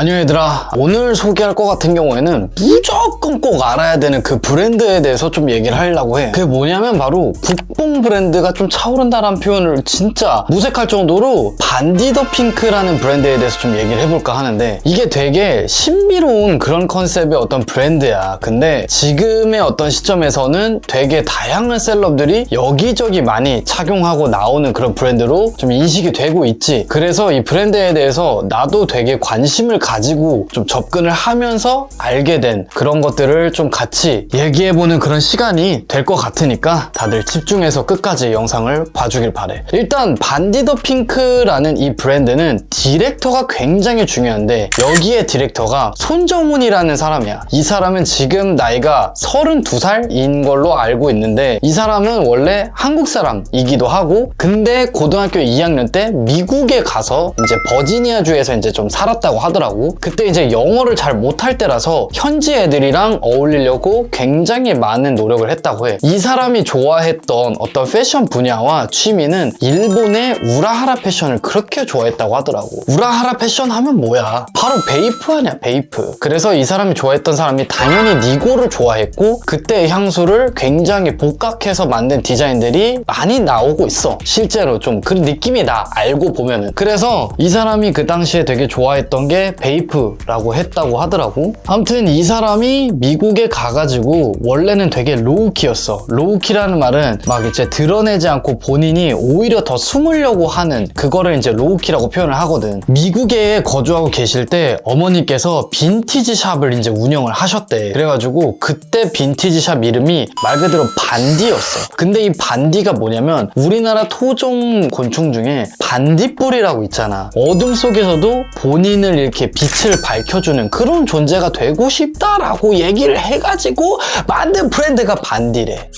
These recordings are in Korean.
안녕 얘들아. 오늘 소개할 것 같은 경우에는 무조건 꼭 알아야 되는 그 브랜드에 대해서 좀 얘기를 하려고 해. 그게 뭐냐면 바로 국뽕 브랜드가 좀 차오른다라는 표현을 진짜 무색할 정도로 반디더 핑크라는 브랜드에 대해서 좀 얘기를 해볼까 하는데 이게 되게 신비로운 그런 컨셉의 어떤 브랜드야. 근데 지금의 어떤 시점에서는 되게 다양한 셀럽들이 여기저기 많이 착용하고 나오는 그런 브랜드로 좀 인식이 되고 있지. 그래서 이 브랜드에 대해서 나도 되게 관심을 가지고 좀 접근을 하면서 알게 된 그런 것들을 좀 같이 얘기해보는 그런 시간이 될 것 같으니까 다들 집중해서 끝까지 영상을 봐주길 바래. 일단 반디더 핑크라는 이 브랜드는 디렉터가 굉장히 중요한데 여기에 디렉터가 손정훈이라는 사람이야. 이 사람은 지금 나이가 32살인 걸로 알고 있는데 이 사람은 원래 한국 사람이기도 하고 근데 고등학교 2학년 때 미국에 가서 이제 버지니아주에서 이제 좀 살았다고 하더라고. 그때 이제 영어를 잘 못할 때라서 현지 애들이랑 어울리려고 굉장히 많은 노력을 했다고 해. 이 사람이 좋아했던 어떤 패션 분야와 취미는 일본의 우라하라 패션을 그렇게 좋아했다고 하더라고. 우라하라 패션 하면 뭐야? 바로 베이프 아니야, 베이프. 그래서 이 사람이 좋아했던 사람이 당연히 니고를 좋아했고 그때 향수를 굉장히 복각해서 만든 디자인들이 많이 나오고 있어. 실제로 좀 그런 느낌이 나 알고 보면은. 그래서 이 사람이 그 당시에 되게 좋아했던 게 베이프라고 했다고 하더라고. 아무튼 이 사람이 미국에 가가지고 원래는 되게 로우키였어. 로우키라는 말은 막 이제 드러내지 않고 본인이 오히려 더 숨으려고 하는 그거를 이제 로우키라고 표현을 하거든. 미국에 거주하고 계실 때 어머니께서 빈티지 샵을 이제 운영을 하셨대. 그래가지고 그때 빈티지 샵 이름이 말 그대로 반디였어. 근데 이 반디가 뭐냐면 우리나라 토종 곤충 중에 반딧불이라고 있잖아. 어둠 속에서도 본인을 이렇게 빛을 밝혀주는 그런 존재가 되고 싶다라고 얘기를 해가지고 만든 브랜드가 반디래.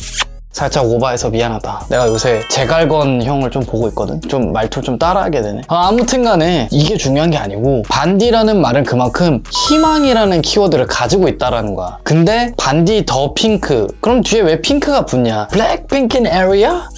살짝 오바해서 미안하다. 내가 요새 제갈건 형을 좀 보고 있거든. 좀 말투를 좀 따라하게 되네. 아, 아무튼 간에 이게 중요한 게 아니고 반디라는 말은 그만큼 희망이라는 키워드를 가지고 있다라는 거야. 근데 반디 더 핑크. 그럼 뒤에 왜 핑크가 붙냐? 블랙핑크 인 에리아?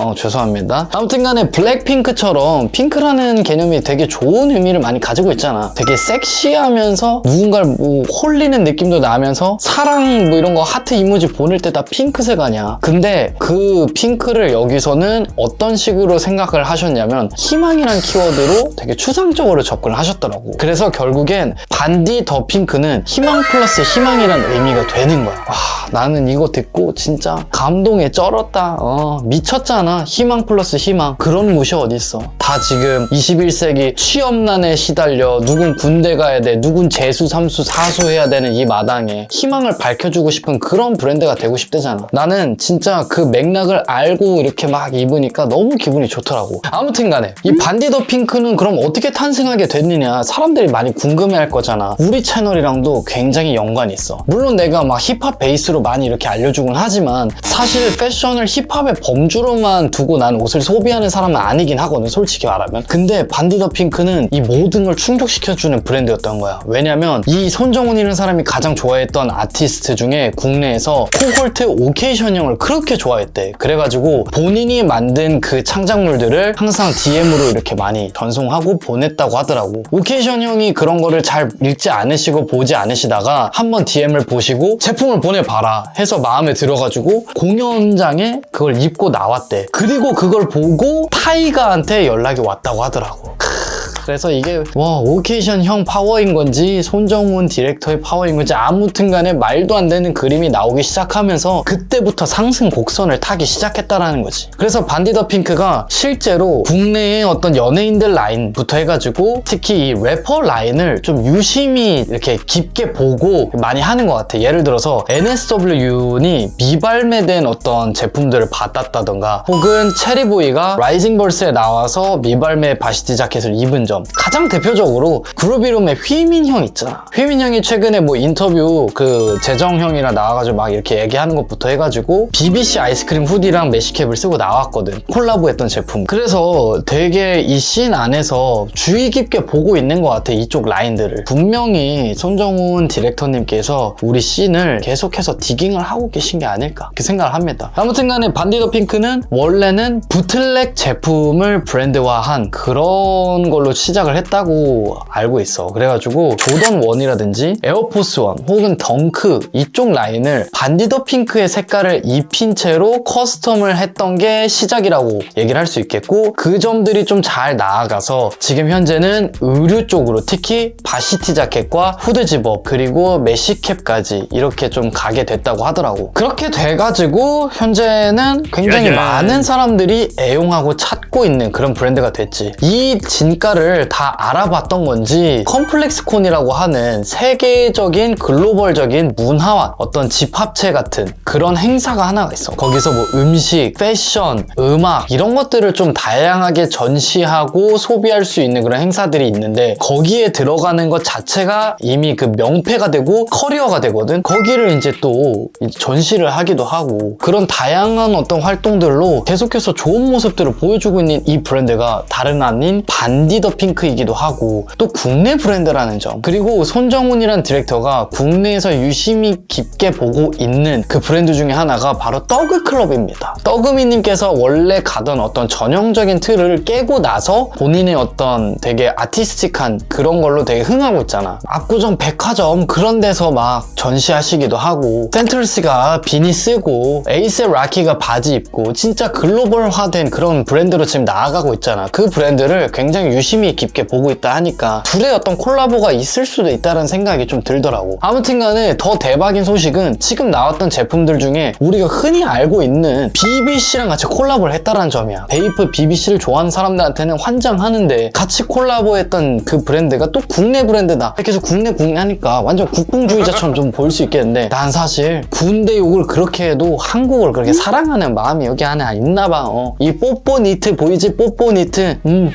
어, 죄송합니다. 아무튼 간에 블랙핑크처럼 핑크라는 개념이 되게 좋은 의미를 많이 가지고 있잖아. 되게 섹시하면서 누군가를 뭐 홀리는 느낌도 나면서 사랑 뭐 이런 거 하트 이모지 보낼 때 다 핑크색 아니야. 근데 그 핑크를 여기서는 어떤 식으로 생각을 하셨냐면 희망이란 키워드로 되게 추상적으로 접근을 하셨더라고. 그래서 결국엔 반디 더 핑크는 희망 플러스 희망이란 의미가 되는 거야. 와, 나는 이거 듣고 진짜 감동에 쩔었다. 어, 미쳤잖아. 희망 플러스 희망. 그런 무시 어딨어. 다 지금 21세기 취업난에 시달려 누군 군대 가야 돼. 누군 재수, 삼수, 사수 해야 되는 이 마당에 희망을 밝혀주고 싶은 그런 브랜드가 되고 싶대잖아. 나는 진짜 그 맥락을 알고 이렇게 막 입으니까 너무 기분이 좋더라고. 아무튼 간에 이 반디 더 핑크는 그럼 어떻게 탄생하게 됐느냐 사람들이 많이 궁금해 할 거잖아. 우리 채널이랑도 굉장히 연관이 있어. 물론 내가 막 힙합 베이스로 많이 이렇게 알려주곤 하지만 사실 패션을 힙합의 범주로만 두고 난 옷을 소비하는 사람은 아니긴 하거든 솔직히 말하면. 근데 반디더 핑크는 이 모든 걸 충족시켜주는 브랜드였던 거야. 왜냐면 이 손정훈이라는 사람이 가장 좋아했던 아티스트 중에 국내에서 코홀트 오케이션형을 그렇게 좋아했대. 그래가지고 본인이 만든 그 창작물들을 항상 DM으로 이렇게 많이 전송하고 보냈다고 하더라고. 오케이션 형이 그런 거를 잘 읽지 않으시고 보지 않으시다가 한번 DM을 보시고 제품을 보내봐라 해서 마음에 들어가지고 공연장에 그걸 입고 나왔대 그리고 그걸 보고 타이가한테 연락이 왔다고 하더라고. 크, 그래서 이게 와 오케이션 형 파워인 건지 손정훈 디렉터의 파워인 건지 아무튼 간에 말도 안 되는 그림이 나오기 시작하면서 그때부터 상승 곡선을 타기 시작했다라는 거지. 그래서 반디 더 핑크가 실제로 국내의 어떤 연예인들 라인부터 해가지고 특히 이 래퍼 라인을 좀 유심히 이렇게 깊게 보고 많이 하는 것 같아. 예를 들어서 NSW니 미발매된 어떤 제품들을 받았다던가 혹은 체리보이가 라이징 벌스에 나와서 미발매 바시티 자켓을 입은 점 가장 대표적으로 그루비룸의 휘민형 있잖아. 휘민형이 최근에 뭐 인터뷰 그 재정형이랑 나와가지고 막 이렇게 얘기하는 것부터 해가지고 BBC 아이스크림 후디랑 메시캡을 쓰고 나왔거든. 콜라보했던 제품. 그래서 되게 이 씬 안에서 주의 깊게 보고 있는 것 같아 이쪽 라인들을. 분명히 손정훈 디렉터님께서 우리 씬을 계속해서 디깅을 하고 계신 게 아닐까 그 생각을 합니다. 아무튼 간에 반디더 핑크는 원래는 부틀렉 제품을 브랜드화한 그런 걸로 시작을 했다고 알고 있어. 그래가지고 조던 1이라든지 에어포스 1 혹은 덩크 이쪽 라인을 반디더 핑크의 색깔을 입힌 채로 커스텀을 했던 게 시작이라고 얘기를 할 수 있겠고 그 점들이 좀 잘 나아가서 지금 현재는 의류 쪽으로 특히 바시티 자켓과 후드 집업 그리고 메시캡까지 이렇게 좀 가게 됐다고 하더라고. 그렇게 돼가지고 현재는 굉장히 짜잔. 많은 사람들이 애용하고 찾고 있는 그런 브랜드가 됐지. 이 진가를 다 알아봤던 건지 컴플렉스콘이라고 하는 세계적인 글로벌적인 문화와 어떤 집합체 같은 그런 행사가 하나가 있어. 거기서 뭐 음식, 패션, 음악 이런 것들을 좀 다양하게 전시하고 소비할 수 있는 그런 행사들이 있는데 거기에 들어가는 것 자체가 이미 그 명패가 되고 커리어가 되거든. 거기를 이제 또 전시를 하기도 하고 그런 다양한 어떤 활동들로 계속해서 좋은 모습들을 보여주고 있는 이 브랜드가 다른 아닌 반디더 핑크이기도 하고 또 국내 브랜드라는 점. 그리고 손정훈이란 디렉터가 국내에서 유심히 깊게 보고 있는 그 브랜드 중에 하나가 바로 떡그클럽입니다. 떡으미님께서 원래 가던 어떤 전형적인 틀을 깨고 나서 본인의 어떤 되게 아티스틱한 그런 걸로 되게 흥하고 있잖아. 압구정 백화점 그런 데서 막 전시하시기도 하고 센트럴스가 비니 쓰고 에이셉 라키가 바지 입고 진짜 글로벌화된 그런 브랜드로 지금 나아가고 있잖아. 그 브랜드를 굉장히 유심히 깊게 보고 있다 하니까 둘의 어떤 콜라보가 있을 수도 있다는 생각이 좀 들더라고. 아무튼 간에 더 대박인 소식은 지금 나왔던 제품들 중에 우리가 흔히 알고 있는 BBC랑 같이 콜라보를 했다는 점이야. 베이프 BBC를 좋아하는 사람들한테는 환장하는데 같이 콜라보했던 그 브랜드가 또 국내 브랜드다. 이렇게 해서 국내 국내 하니까 완전 국뽕주의자처럼 좀 보일 수 있겠는데 난 사실 군대 욕을 그렇게 해도 한국을 그렇게 사랑하는 마음이 여기 안에 있나 봐. 어. 이 뽀뽀 니트 보이지? 뽀뽀 니트. 음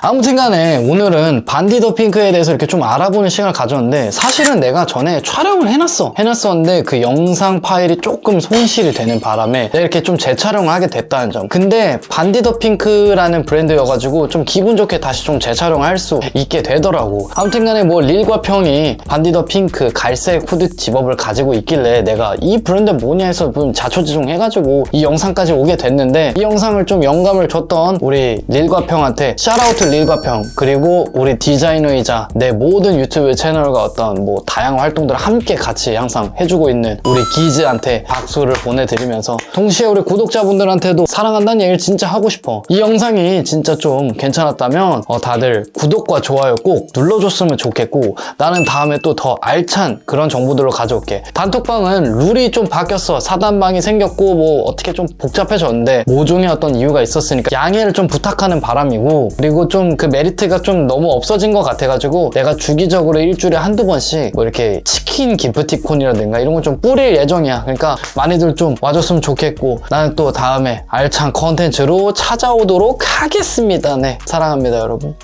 아무튼 간에 오늘은 반디더 핑크에 대해서 이렇게 좀 알아보는 시간을 가졌는데 사실은 내가 전에 촬영을 해놨어. 해놨었는데 그 영상 파일이 조금 손실이 되는 바람에 이렇게 좀 재촬영을 하게 됐다는 점. 근데 반디더 핑크라는 브랜드여가지고 좀 기분 좋게 다시 좀 재촬영을 할 수 있게 되더라고. 아무튼 간에 뭐 릴과 평이 반디더 핑크 갈색 후드 집업을 가지고 있길래 내가 이 브랜드 뭐냐 해서 좀 자초지종 해가지고 이 영상까지 오게 됐는데 이 영상을 좀 영감을 줬던 우리 릴과 평한테 샤라우트 릴과 평 그리고 우리 디자이너이자 내 모든 유튜브 채널과 어떤 뭐 다양한 활동들을 함께 같이 항상 해주고 있는 우리 기즈한테 박수를 보내드리면서 동시에 우리 구독자분들한테도 사랑한다는 얘기를 진짜 하고 싶어. 이 영상이 진짜 좀 괜찮았다면 어, 다들 구독과 좋아요 꼭 눌러줬으면 좋겠고 나는 다음에 또 더 알찬 그런 정보들로 가져올게. 단톡방은 룰이 좀 바뀌었어. 사단방이 생겼고 뭐 어떻게 좀 복잡해졌는데 모종의 어떤 이유가 있었으니까 양해를 좀 부탁하는 바람이고 그리고 좀 그 메리트가 좀 너무 없어진 것 같아가지고 내가 주기적으로 일주일에 한두 번씩 뭐 이렇게 치킨 기프티콘이라든가 이런 거 좀 뿌릴 예정이야. 그러니까 많이들 좀 와줬으면 좋겠고 나는 또 다음에 알찬 컨텐츠로 찾아오도록 하겠습니다. 네 사랑합니다 여러분